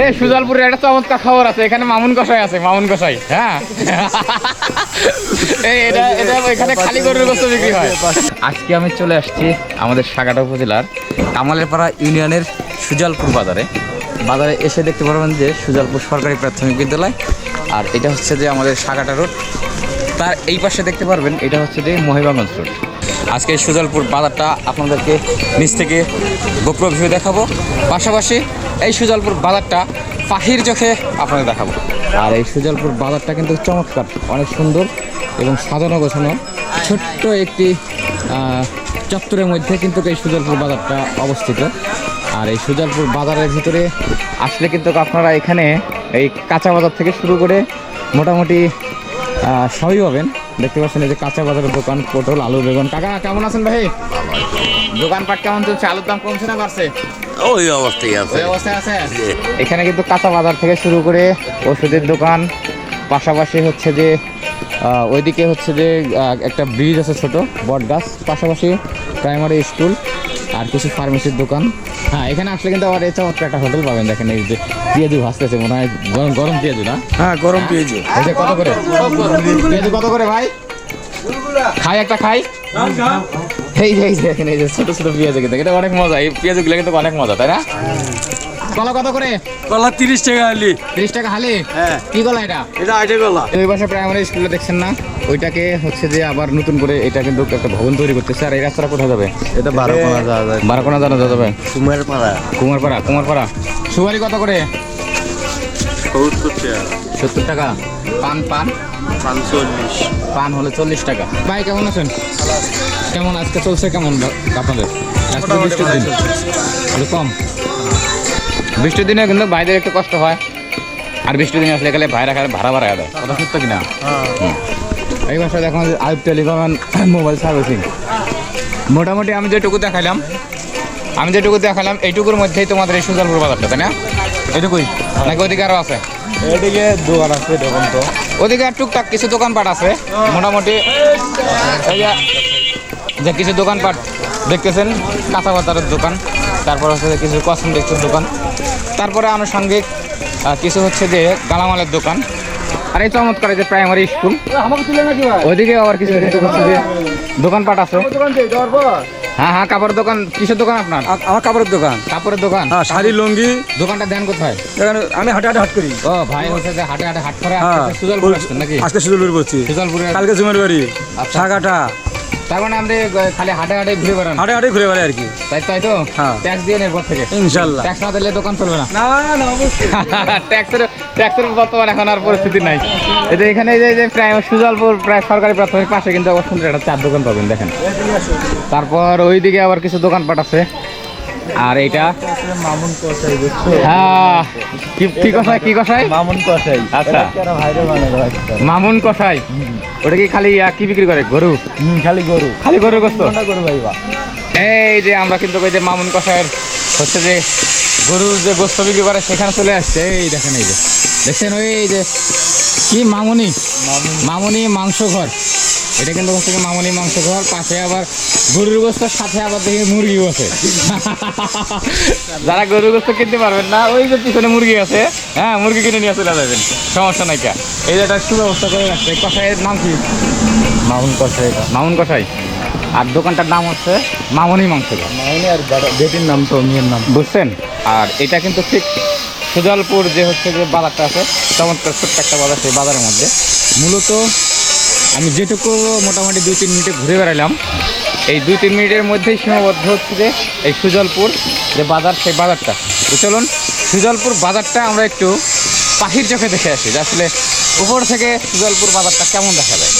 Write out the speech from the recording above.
এই সুজালপুরের একটা চমৎকার খবর আছে, এখানে মামুন কষাই আছে, মামুন কষাই হ্যাঁ? খালি গরুর গোস্ত বিক্রি হয়। আজকে আমি চলে আসছি আমাদের সাগাটা উপজেলার কামালেরপাড়া ইউনিয়নের সুজালপুর বাজারে। বাজারে এসে দেখতে পারবেন যে সুজালপুর সরকারি প্রাথমিক বিদ্যালয়, আর এটা হচ্ছে যে আমাদের সাগাটা রোড। তার এই পাশে দেখতে পারবেন, এটা হচ্ছে যে মহিবাগঞ্জ রোড। আজকে সুজালপুর বাজারটা আপনাদেরকে নিচ থেকে গোপ্র ভিউ দেখাবো। পাশাপাশি এই সুজালপুর বাজারটা পাখির চোখে আপনাদের দেখাবো। আর এই সুজালপুর বাজারটা কিন্তু চমৎকার, অনেক সুন্দর এবং সাজানো গোছানো। ছোট্ট একটি চত্বরের মধ্যে কিন্তু এই সুজালপুর বাজারটা অবস্থিত। আর এই সুজালপুর বাজারের ভিতরে আসলে কিন্তু আপনারা এখানে এই কাঁচা বাজার থেকে শুরু করে মোটামুটি সবই পাবেন। দেখতে পাচ্ছেন এই যে কাঁচা বাজারের দোকান পটল আলু বেগুন। কাকা কেমন আছেন ভাই? দোকানপাট কেমন চলছে? আলুর দাম কমছে না বাড়ছে? ওই অবস্থায় আছে। ওই অবস্থায় আছে? এখানে কিন্তু কাঁচা বাজার থেকে শুরু করে ওষুধের দোকান পাশাপাশি হচ্ছে যে ওইদিকে হচ্ছে যে একটা ব্রিজ আছে ছোট বট গাছ পাশাপাশি প্রাইমারি স্কুল আর কিছু ফার্মেসির দোকান। হ্যাঁ এখানে আসলে কিন্তু আবার এই চমৎকার একটা হোটেল পাবেন। দেখেন এই যে পেঁয়াজু ভাসতেছে মনে হয় গরম গরম পেঁয়াজু না? হ্যাঁ গরম পেঁয়াজু। এই যে কত করে? পেঁয়াজু কত করে ভাই? খাই একটা খাই। এই যে এই যে দেখেন এই যে ছোট ছোট পেঁয়াজু কিন্তু। এটা অনেক মজা। এই পেঁয়াজগুলো কিন্তু অনেক মজা তাই না? কলা কত করে? কলা তিরিশ টাকা আলি তিরিশ টাকা হালি? হ্যাঁ। কি কলা এটা? এটা আটে কলা ওই পাশে প্রাইমারি স্কুলে দেখছেন না? ওইটাকে হচ্ছে যে আবার নতুন করে এটা কিন্তু একটা ভবন তৈরি করতেছে। আর এই রাস্তাটা কোথায় যাবে? এটা বারো কোনা যাওয়া যায়। বারাকোনা জানা যাবে। কুমার পাড়া কুমারপাড়া কুমারপাড়া। সুপারি কত করে? সত্তর টাকা। সত্তর টাকা। পান পান? পাঁচচল্লিশ পান হলে চল্লিশ টাকা। ভাই কেমন আছেন? কেমন? আজকে চলছে কেমন আপনাদের? কম। বৃষ্টির দিনে কিন্তু ভাইদের একটু কষ্ট হয়। আর বৃষ্টির দিনে আসলে গেলে ভাইরা ভাড়া ভাড়া দেয়। কথা সত্য কিনা? হুম। এই বছর দেখো আইব টেলিকম মোবাইল সার্ভিসিং। মোটামুটি আমি যেটুকু দেখালাম আমি যেটুকু দেখালাম এইটুকুর মধ্যেই তোমাদের এই সুজালপুর বাজারটা তাই না? এইটুকুই। নাকি ওদিকে আরও আছে? এদিকে দোকান আছে দোকান তো। ওদিকে টুকটাক কিছু দোকানপাট আছে মোটামুটি। যে কিছু দোকানপাট দেখতেছেন কাঁচা বাজারের দোকান। তারপর হচ্ছে যে কিছু কসমেটিক্সের দোকান। তারপরে আনুষঙ্গিক কিছু হচ্ছে যে গালামালের দোকান। আর এই চমৎকার যে প্রাইমারি স্কুল ওইদিকে আবার কিছু কিছু হচ্ছে যে দোকানপাট আছে। হ্যাঁ হ্যাঁ কাপড়ের দোকান। কিসের দোকান আপনার? আমার কাপড়ের দোকান। কাপড়ের দোকান? হ্যাঁ শাড়ি লুঙ্গি। দোকানটা দেন কোথায়? আমি হাটে হাটে হাট করি। ও ভাই হচ্ছে যে হাটে হাটে হাট করে হ্যাঁ সুজলপুর আসছেন নাকি? আজকে সুদুলুর করছি। সুজলপুরে কালকে জুমের বাড়ি আচ্ছা। তার মানে আপনি খালি হাটে হাটে ঘুরে বেড়ান। হাটে হাটে ঘুরে বেড়াই আর কি। তাই তাই তো? হ্যাঁ। ট্যাক্স দিয়ে এরপর থেকে। ইনশাল্লাহ। ট্যাক্স না দিলে দোকান চলবে না। না না অবশ্যই। ট্যাক্সের ট্যাক্সের বর্তমান এখন আর পরিস্থিতি নাই। এখানে এই যে- যে প্রায় সুজালপুর প্রায় সরকারি প্রাথমিক পাশে কিন্তু একটা চার দোকান পাবেন দেখেন। তারপর ওইদিকে আবার কিছু দোকানপাট আছে। আর এইটা মামুন কষাই বুঝছ? হ্যাঁ। কি কি কষাই কি কষাই মামুন কষাই আচ্ছা। মামুন কষাই ওটা কি খালি কি বিক্রি করে? গরু? খালি গরু। খালি গরুর গোস্ত? এই যে আমরা কিন্তু ওই যে মামুন কষায়ের হচ্ছে যে গরুর যে গোস্ত বিক্রি করে সেখানে চলে আসছে। এই দেখেন এই যে। দেখছেন ওই যে কি মামুনি? মামুনি। মাংস ঘর এটা কিন্তু হচ্ছে মামুনি মাংস ঘর পাশে আবার গরুর গোস্তর সাথে আবার দেখি মুরগিও আছে। যারা গরুর গোস্ত কিনতে পারবেন না ওই যে পিছনে মুরগি আছে হ্যাঁ মুরগি কিনে নিয়ে চলে যাবেন সমস্যা নাই কা। এই যে একটা সুব্যবস্থা করে রাখছে কষাইয়ের নাম কি? মামুন কষাই মামুন কষাই আর দোকানটার নাম হচ্ছে মামনি মাংস ঘর মামুনি আর বেটির নাম তো মেয়ের নাম। বুঝছেন? আর এটা কিন্তু ঠিক সুজালপুর যে হচ্ছে যে বাজারটা আছে চমৎকার ছোট্ট একটা বাজার সেই বাজারের মধ্যে। মূলত আমি যেটুকু মোটামুটি দুই তিন মিনিটে ঘুরে বেড়ালাম এই দুই তিন মিনিটের মধ্যেই সীমাবদ্ধ হচ্ছে যে এই সুজলপুর যে বাজার, সেই বাজারটা। তো চলুন, সুজলপুর বাজারটা আমরা একটু পাখির চোখে দেখে আসি যে আসলে উপর থেকে সুজলপুর বাজারটা কেমন দেখা যায়।